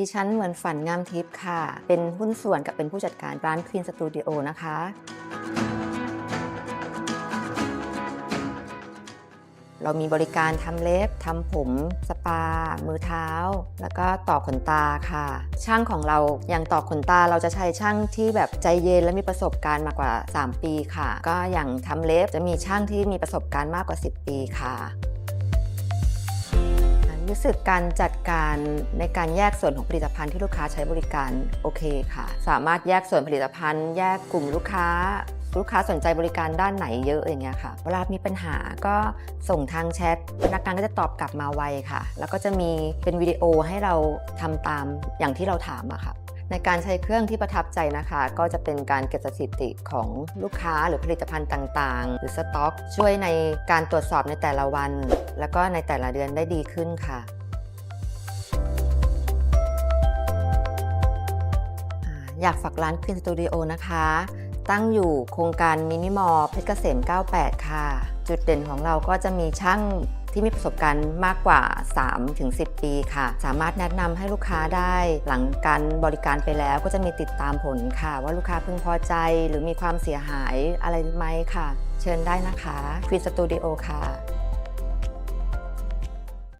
ดิฉันเหมือนฝันงามทิพย์ค่ะ เป็นหุ้นส่วนกับเป็นผู้จัดการร้าน Queen Studio นะคะ เรามีบริการทำเล็บทำผม สปา มือเท้า แล้วก็ต่อขนตาค่ะ ช่างของเราอย่างต่อขนตาเราจะใช้ช่างที่แบบใจเย็นและมีประสบการณ์มากกว่า 3 ปีค่ะ ก็อย่างทำเล็บจะมีช่างที่มีประสบการณ์มากกว่า 10 ปีค่ะ รู้สึกการจัดการในการแยกส่วนของผลิตภัณฑ์ที่ลูกค้าใช้บริการโอเคค่ะ สามารถแยกส่วนผลิตภัณฑ์ แยกกลุ่มลูกค้า ลูกค้าสนใจบริการด้านไหนเยอะอย่างเงี้ยค่ะ เวลามีปัญหาก็ส่งทางแชทพนักงานก็จะตอบกลับมาไวค่ะ แล้วก็จะมีเป็นวิดีโอให้เราทำตามอย่างที่เราถามอะค่ะ ในการใช้เครื่องที่ประทับใจนะคะ ก็จะเป็นการเก็บสถิติของลูกค้าหรือผลิตภัณฑ์ต่างๆ หรือสต็อก ช่วยในการตรวจสอบในแต่ละวัน แล้วก็ในแต่ละเดือนได้ดีขึ้นค่ะอยากฝากร้าน Queen Studio นะคะ ตั้งอยู่โครงการมินิมอลเพชรเกษม 98 ค่ะ จุดเด่นของเราก็จะมีช่าง ที่มีประสบการณ์มากกว่า 3-10 ปีค่ะ สามารถแนะนำให้ลูกค้าได้หลังการบริการไปแล้วก็จะมีติดตามผลค่ะ ว่าลูกค้าพึงพอใจหรือมีความเสียหายอะไรไหมค่ะ เชิญได้นะคะควีนสตูดิโอค่ะ